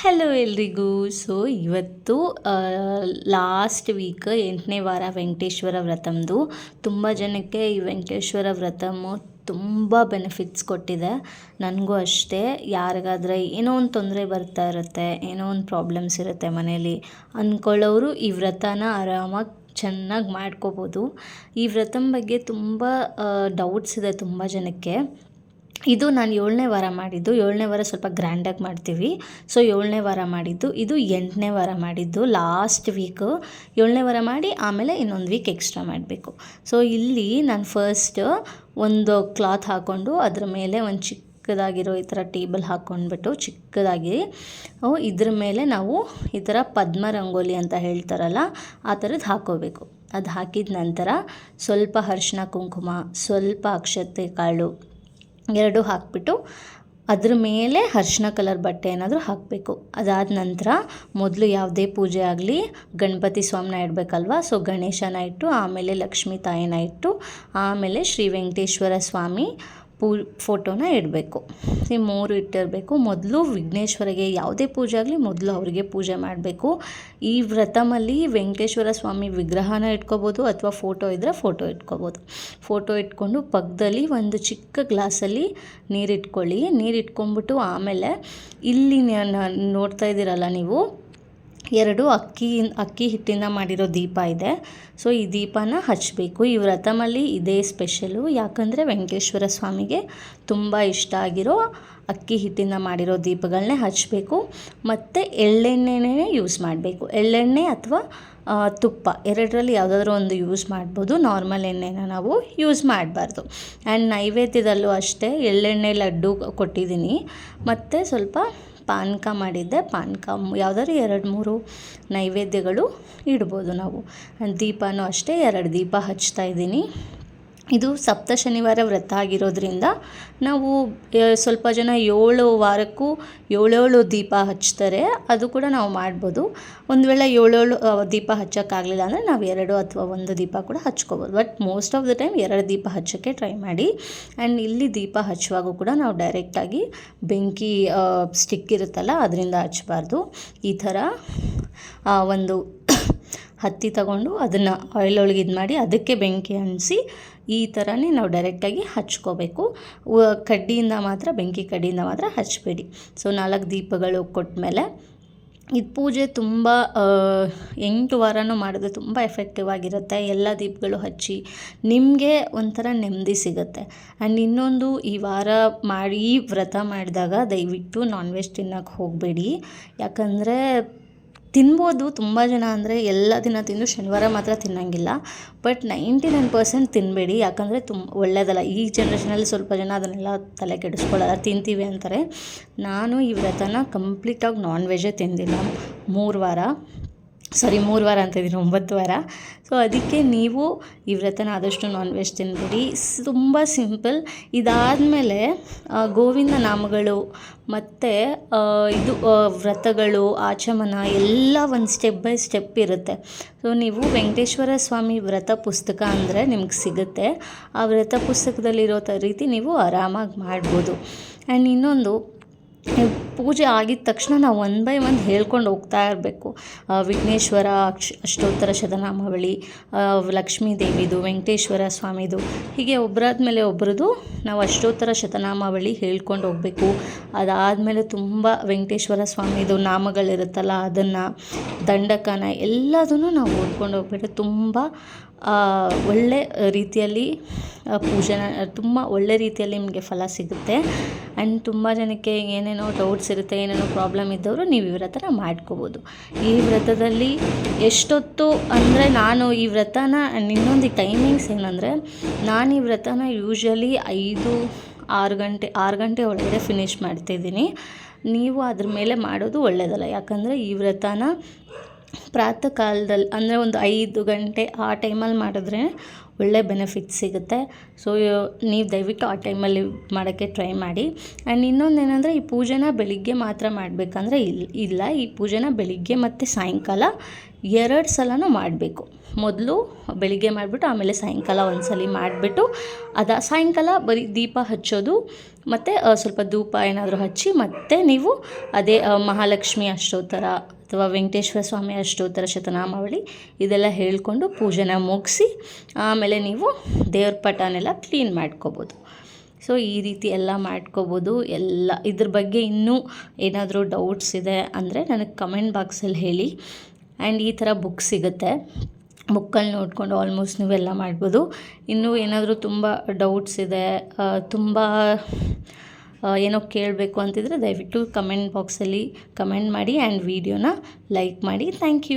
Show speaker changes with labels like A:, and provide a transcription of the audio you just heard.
A: Hello ಎಲ್ರಿಗೂ. So ಇವತ್ತು last week ಎಂಟನೇ ವಾರ ವೆಂಕಟೇಶ್ವರ ವ್ರತಂದು ತುಂಬ ಜನಕ್ಕೆ ಈ ವೆಂಕಟೇಶ್ವರ ವ್ರತಮು ತುಂಬ ಬೆನಿಫಿಟ್ಸ್ ಕೊಟ್ಟಿದೆ. ನನಗೂ ಅಷ್ಟೇ. ಯಾರಿಗಾದ್ರೆ ಏನೋ ಒಂದು ತೊಂದರೆ ಬರ್ತಾ ಇರುತ್ತೆ, ಏನೋ ಒಂದು ಪ್ರಾಬ್ಲಮ್ಸ್ ಇರುತ್ತೆ ಮನೇಲಿ ಅಂದ್ಕೊಳ್ಳೋರು ಈ ವ್ರತನ ಆರಾಮಾಗಿ ಚೆನ್ನಾಗಿ ಮಾಡ್ಕೋಬೋದು. ಈ ವ್ರತಂ ಬಗ್ಗೆ ತುಂಬ ಡೌಟ್ಸ್ ಇದೆ ತುಂಬ ಜನಕ್ಕೆ. ಇದು ನಾನು ಏಳನೇ ವಾರ ಮಾಡಿದ್ದು. ಏಳನೇ ವಾರ ಸ್ವಲ್ಪ ಗ್ರ್ಯಾಂಡಾಗಿ ಮಾಡ್ತೀವಿ. ಸೊ ಏಳನೇ ವಾರ ಮಾಡಿದ್ದು. ಇದು ಎಂಟನೇ ವಾರ ಮಾಡಿದ್ದು. ಲಾಸ್ಟ್ ವೀಕು ಏಳನೇ ವಾರ ಮಾಡಿ ಆಮೇಲೆ ಇನ್ನೊಂದು ವೀಕ್ ಎಕ್ಸ್ಟ್ರಾ ಮಾಡಬೇಕು. ಸೊ ಇಲ್ಲಿ ನಾನು ಫಸ್ಟ್ ಒಂದು ಕ್ಲಾತ್ ಹಾಕ್ಕೊಂಡು ಅದ್ರ ಮೇಲೆ ಒಂದು ಚಿಕ್ಕದಾಗಿರೋ ಈ ಥರ ಟೇಬಲ್ ಹಾಕ್ಕೊಂಡ್ಬಿಟ್ಟು ಚಿಕ್ಕದಾಗಿ ಇದ್ರ ಮೇಲೆ ನಾವು ಈ ಥರ ಪದ್ಮ ರಂಗೋಲಿ ಅಂತ ಹೇಳ್ತಾರಲ್ಲ, ಆ ಥರದ್ದು ಹಾಕೋಬೇಕು. ಅದು ಹಾಕಿದ ನಂತರ ಸ್ವಲ್ಪ ಅರ್ಶಿನ ಕುಂಕುಮ, ಸ್ವಲ್ಪ ಅಕ್ಷತೆ ಕಾಳು ಎರಡು ಹಾಕಿಬಿಟ್ಟು ಅದ್ರ ಮೇಲೆ ಅರ್ಶಿನ ಕಲರ್ ಬಟ್ಟೆ ಏನಾದರೂ ಹಾಕಬೇಕು. ಅದಾದ ನಂತರ ಮೊದಲು ಯಾವುದೇ ಪೂಜೆ ಆಗಲಿ ಗಣಪತಿ ಸ್ವಾಮಿನ ಇಡಬೇಕಲ್ವಾ? ಸೊ ಗಣೇಶನ ಇಟ್ಟು, ಆಮೇಲೆ ಲಕ್ಷ್ಮೀ ತಾಯಿನ ಇಟ್ಟು, ಆಮೇಲೆ ಶ್ರೀ ವೆಂಕಟೇಶ್ವರ ಸ್ವಾಮಿ ಪೂ, ಫೋಟೋನ ಇಡಬೇಕು. ಈ ಮೂರು ಇಟ್ಟಿರಬೇಕು. ಮೊದಲು ವಿಘ್ನೇಶ್ವರಿಗೆ ಯಾವುದೇ ಪೂಜೆ ಆಗಲಿ ಮೊದಲು ಅವರಿಗೆ ಪೂಜೆ ಮಾಡಬೇಕು. ಈ ವ್ರತಮಲ್ಲಿ ವೆಂಕಟೇಶ್ವರ ಸ್ವಾಮಿ ವಿಗ್ರಹನ ಇಟ್ಕೋಬೋದು ಅಥವಾ ಫೋಟೋ ಇದ್ದರೆ ಫೋಟೋ ಇಟ್ಕೋಬೋದು. ಫೋಟೋ ಇಟ್ಕೊಂಡು ಪಕ್ಕದಲ್ಲಿ ಒಂದು ಚಿಕ್ಕ ಗ್ಲಾಸಲ್ಲಿ ನೀರಿಟ್ಕೊಳ್ಳಿ. ನೀರು ಆಮೇಲೆ ಇಲ್ಲಿ ನೋಡ್ತಾ ಇದ್ದೀರಲ್ಲ ನೀವು ಎರಡು ಅಕ್ಕಿ ಅಕ್ಕಿ ಹಿಟ್ಟಿಂದ ಮಾಡಿರೋ ದೀಪ ಇದೆ. ಸೊ ಈ ದೀಪನ ಹಚ್ಚಬೇಕು ಈ ವ್ರತಮಲ್ಲಿ ಇದೇ ಸ್ಪೆಷಲು ಯಾಕಂದರೆ ವೆಂಕಟೇಶ್ವರ ಸ್ವಾಮಿಗೆ ತುಂಬ ಇಷ್ಟ ಆಗಿರೋ ಅಕ್ಕಿ ಹಿಟ್ಟಿಂದ ಮಾಡಿರೋ ದೀಪಗಳನ್ನೇ ಹಚ್ಚಬೇಕು ಮತ್ತು ಎಳ್ಳೆಣ್ಣೆನೇ ಯೂಸ್ ಮಾಡಬೇಕು. ಎಳ್ಳೆಣ್ಣೆ ಅಥವಾ ತುಪ್ಪ. ಎರಡರಲ್ಲಿ ಯಾವುದಾದ್ರೂ ಒಂದು ಯೂಸ್ ಮಾಡ್ಬೋದು. ನಾರ್ಮಲ್ ಎಣ್ಣೆನ ನಾವು ಯೂಸ್ ಮಾಡಬಾರ್ದು. ಆ್ಯಂಡ್ ನೈವೇದ್ಯದಲ್ಲೂ ಅಷ್ಟೇ ಎಳ್ಳೆಣ್ಣೆ ಲಡ್ಡು ಕೊಟ್ಟಿದ್ದೀನಿ. ಮತ್ತು ಸ್ವಲ್ಪ ಪಾನಕ ಮಾಡಿದ್ದೆ. ಪಾನಕ ಯಾವುದಾದ್ರು ಎರಡು ಮೂರು ನೈವೇದ್ಯಗಳು ಇಡ್ಬೋದು ನಾವು. ದೀಪವೂ ಅಷ್ಟೇ, ಎರಡು ದೀಪ ಹಚ್ತಾ ಇದ್ದೀನಿ. ಇದು ಸಪ್ತ ಶನಿವಾರ ವ್ರತ ಆಗಿರೋದ್ರಿಂದ ನಾವು ಸ್ವಲ್ಪ ಜನ ಏಳು ವಾರಕ್ಕೂ ಏಳೇಳು ದೀಪ ಹಚ್ತಾರೆ. ಅದು ಕೂಡ ನಾವು ಮಾಡ್ಬೋದು. ಒಂದು ವೇಳೆ ಏಳೇಳು ದೀಪ ಹಚ್ಚೋಕ್ಕಾಗಲಿಲ್ಲ ಅಂದರೆ ನಾವು ಎರಡು ಅಥವಾ ಒಂದು ದೀಪ ಕೂಡ ಹಚ್ಕೋಬೋದು. But most of the time ಎರಡು ದೀಪ ಹಚ್ಚೋಕ್ಕೆ ಟ್ರೈ ಮಾಡಿ. ಆ್ಯಂಡ್ ಇಲ್ಲಿ ದೀಪ ಹಚ್ಚುವಾಗೂ ಕೂಡ ನಾವು ಡೈರೆಕ್ಟಾಗಿ ಬೆಂಕಿ ಸ್ಟಿಕ್ ಇರುತ್ತಲ್ಲ, ಅದರಿಂದ ಹಚ್ಚಬಾರ್ದು. ಈ ಥರ ಒಂದು ಹತ್ತಿ ತಗೊಂಡು ಅದನ್ನು ಆಯಿಲ್ ಒಳಗೆ ಇದು ಮಾಡಿ ಅದಕ್ಕೆ ಬೆಂಕಿ ಅಂಟಿಸಿ ಈ ಥರನೇ ನಾವು ಡೈರೆಕ್ಟಾಗಿ ಹಚ್ಕೋಬೇಕು. ಕಡ್ಡಿಯಿಂದ ಮಾತ್ರ, ಬೆಂಕಿ ಕಡ್ಡಿಯಿಂದ ಮಾತ್ರ ಹಚ್ಚಬೇಡಿ ಸೊ ನಾಲ್ಕು ದೀಪಗಳು ಕೊಟ್ಟಮೇಲೆ ಇದು ಪೂಜೆ ತುಂಬ ಎಂಟು ವಾರನೂ ಮಾಡಿದ್ರೆ ತುಂಬ ಎಫೆಕ್ಟಿವ್ ಆಗಿರುತ್ತೆ. ಎಲ್ಲ ದೀಪಗಳು ಹಚ್ಚಿ ನಿಮಗೆ ಒಂಥರ ನೆಮ್ಮದಿ ಸಿಗುತ್ತೆ. ಆ್ಯಂಡ್ ಇನ್ನೊಂದು ಈ ವಾರ ಮಾಡಿ ವ್ರತ ಮಾಡಿದಾಗ ದಯವಿಟ್ಟು ನಾನ್ ವೆಜ್ ತಿನ್ನೋಕ್ಕೆ ಹೋಗಬೇಡಿ. ಯಾಕಂದರೆ ತಿನ್ಬೋದು ತುಂಬ ಜನ ಅಂದರೆ ಎಲ್ಲ ದಿನ ತಿಂದು ಶನಿವಾರ ಮಾತ್ರ ತಿನ್ನೋಂಗಿಲ್ಲ. ಬಟ್ ನೈಂಟಿ ನೈನ್ ಪರ್ಸೆಂಟ್ ತಿನ್ನಬೇಡಿ ಯಾಕಂದರೆ ತುಂಬ ಒಳ್ಳೆಯದಲ್ಲ ಈ ಜನ್ರೇಷನಲ್ಲಿ ಸ್ವಲ್ಪ ಜನ ಅದನ್ನೆಲ್ಲ ತಲೆ ಕೆಡಿಸ್ಕೊಳ್ಳಲ್ಲ ತಿಂತೀವಿ ಅಂತಾರೆ. ನಾನು ಈ ವ್ರತನ ಕಂಪ್ಲೀಟಾಗಿ ನಾನ್ ವೆಜ್ಜೇ ತಿಂದಿಲ್ಲ. ಮೂರು ವಾರ. ಸಾರಿ ಮೂರು ವಾರ ಅಂತ ಇದ್ದೀನಿ ಒಂಬತ್ತು ವಾರ. ಸೊ ಅದಕ್ಕೆ ನೀವು ಈ ವ್ರತನ ಆದಷ್ಟು ನಾನ್ ವೆಜ್ ತಿನ್ಬಿಡಿ. ತುಂಬ ಸಿಂಪಲ್. ಇದಾದಮೇಲೆ ಗೋವಿಂದ ನಾಮಗಳು ಮತ್ತು ಇದು ವ್ರತಗಳು, ಆಚಮನ ಎಲ್ಲ ಒಂದು ಸ್ಟೆಪ್ ಬೈ ಸ್ಟೆಪ್ ಇರುತ್ತೆ. ಸೊ ನೀವು ವೆಂಕಟೇಶ್ವರ ಸ್ವಾಮಿ ವ್ರತ ಪುಸ್ತಕ ಅಂದರೆ ನಿಮ್ಗೆ ಸಿಗುತ್ತೆ. ಆ ವ್ರತ ಪುಸ್ತಕದಲ್ಲಿರೋ ರೀತಿ ನೀವು ಆರಾಮಾಗಿ ಮಾಡ್ಬೋದು. ಆ್ಯಂಡ್ ಇನ್ನೊಂದು ಪೂಜೆ ಆಗಿದ ತಕ್ಷಣ ನಾವು ಒನ್ ಬೈ ಒನ್ ಹೇಳ್ಕೊಂಡು ಹೋಗ್ತಾ ಇರಬೇಕು. ವಿಘ್ನೇಶ್ವರ, ಅಕ್ಷ, ಅಷ್ಟೋತ್ತರ ಶತನಾಮಾವಳಿ ಲಕ್ಷ್ಮೀ ದೇವಿದು, ವೆಂಕಟೇಶ್ವರ ಸ್ವಾಮಿದು, ಹೀಗೆ ಒಬ್ಬರಾದ್ಮೇಲೆ ಒಬ್ಬರದು ನಾವು ಅಷ್ಟೋತ್ತರ ಶತನಾಮಾವಳಿ ಹೇಳ್ಕೊಂಡು ಹೋಗಬೇಕು. ಅದಾದಮೇಲೆ ತುಂಬ ವೆಂಕಟೇಶ್ವರ ಸ್ವಾಮಿದು ನಾಮಗಳಿರುತ್ತಲ್ಲ, ಅದನ್ನು, ದಂಡಕನ ಎಲ್ಲದನ್ನು ನಾವು ಓದ್ಕೊಂಡು ಹೋಗ್ಬಿಟ್ಟು ತುಂಬ ಒಳ್ಳೆ ರೀತಿಯಲ್ಲಿ ಪೂಜೆನ, ತುಂಬ ಒಳ್ಳೆ ರೀತಿಯಲ್ಲಿ ನಿಮಗೆ ಫಲ ಸಿಗುತ್ತೆ. ಆ್ಯಂಡ್ ತುಂಬ ಜನಕ್ಕೆ ಏನೇನೋ ಡೌಟ್ಸ್ ಇರುತ್ತೆ, ಏನೇನೋ ಪ್ರಾಬ್ಲಮ್ ಇದ್ದವರು ನೀವು ಈ ವ್ರತನ ಮಾಡ್ಕೋಬೋದು. ಈ ವ್ರತದಲ್ಲಿ ಎಷ್ಟೊತ್ತು ಅಂದರೆ ನಾನು ಈ ವ್ರತನ, ಇನ್ನೊಂದು ಟೈಮಿಂಗ್ಸ್ ಏನಂದರೆ, ನಾನು ಈ ವ್ರತನ ಯೂಶ್ವಲಿ ಐದು, ಆರು ಗಂಟೆ ಆರು ಗಂಟೆ ಒಳಗಡೆ ಫಿನಿಷ್ ಮಾಡ್ತಿದ್ದೀನಿ. ನೀವು ಅದ್ರ ಮೇಲೆ ಮಾಡೋದು ಒಳ್ಳೆಯದಲ್ಲ ಯಾಕಂದರೆ ಈ ವ್ರತನ ಪ್ರಾತಃ ಕಾಲದಲ್ಲಿ ಅಂದರೆ ಒಂದು ಐದು ಗಂಟೆ ಆ ಟೈಮಲ್ಲಿ ಮಾಡಿದ್ರೆ ಒಳ್ಳೆ ಬೆನಿಫಿಟ್ ಸಿಗುತ್ತೆ. ಸೊ ನೀವು ದಯವಿಟ್ಟು ಆ ಟೈಮಲ್ಲಿ ಮಾಡೋಕ್ಕೆ ಟ್ರೈ ಮಾಡಿ. ಆ್ಯಂಡ್ ಇನ್ನೊಂದು ಏನಂದರೆ, ಈ ಪೂಜೆನ ಬೆಳಿಗ್ಗೆ ಮಾತ್ರ ಮಾಡಬೇಕಂದ್ರೆ ಇಲ್ಲ ಇಲ್ಲ. ಈ ಪೂಜೆನ ಬೆಳಿಗ್ಗೆ ಮತ್ತು ಸಾಯಂಕಾಲ ಎರಡು ಸಲನೂ ಮಾಡಬೇಕು. ಮೊದಲು ಬೆಳಿಗ್ಗೆ ಮಾಡಿಬಿಟ್ಟು, ಆಮೇಲೆ ಸಾಯಂಕಾಲ ಒಂದು ಸಲ ಮಾಡಿಬಿಟ್ಟು, ಅದ ಸಾಯಂಕಾಲ ಬರೀ ದೀಪ ಹಚ್ಚೋದು, ಮತ್ತು ಸ್ವಲ್ಪ ಧೂಪ ಏನಾದರೂ ಹಚ್ಚಿ, ಮತ್ತೆ ನೀವು ಅದೇ ಮಹಾಲಕ್ಷ್ಮಿ ಅಷ್ಟೋತ್ತರ ಅಥವಾ ವೆಂಕಟೇಶ್ವರ ಸ್ವಾಮಿ ಅಷ್ಟೋತ್ತರ ಶತನಾಮಾವಳಿ ಇದೆಲ್ಲ ಹೇಳಿಕೊಂಡು ಪೂಜೆನ ಮುಗಿಸಿ ಆಮೇಲೆ ನೀವು ದೇವ್ರ ಪಟನೆಲ್ಲ ಕ್ಲೀನ್ ಮಾಡ್ಕೋಬೋದು. ಸೊ ಈ ರೀತಿ ಎಲ್ಲ ಮಾಡ್ಕೋಬೋದು. ಎಲ್ಲ ಇದ್ರ ಬಗ್ಗೆ ಇನ್ನೂ ಏನಾದರೂ ಡೌಟ್ಸ್ ಇದೆ ಅಂದರೆ ನನಗೆ ಕಮೆಂಟ್ ಬಾಕ್ಸಲ್ಲಿ ಹೇಳಿ. ಆ್ಯಂಡ್ ಈ ಥರ ಬುಕ್ ಸಿಗುತ್ತೆ. ಬುಕ್ಕಲ್ಲಿ ನೋಡಿಕೊಂಡು ಆಲ್ಮೋಸ್ಟ್ ನೀವೆಲ್ಲ ಮಾಡ್ಬೋದು. ಇನ್ನೂ ಏನಾದರೂ ತುಂಬ ಡೌಟ್ಸ್ ಇದೆ ತುಂಬ ಏನೋ ಕೇಳಬೇಕು ಅಂತಿದ್ರೆ ದಯವಿಟ್ಟು ಕಮೆಂಟ್ ಬಾಕ್ಸಲ್ಲಿ ಕಮೆಂಟ್ ಮಾಡಿ ಆ್ಯಂಡ್ ವಿಡಿಯೋನ ಲೈಕ್ ಮಾಡಿ. Thank you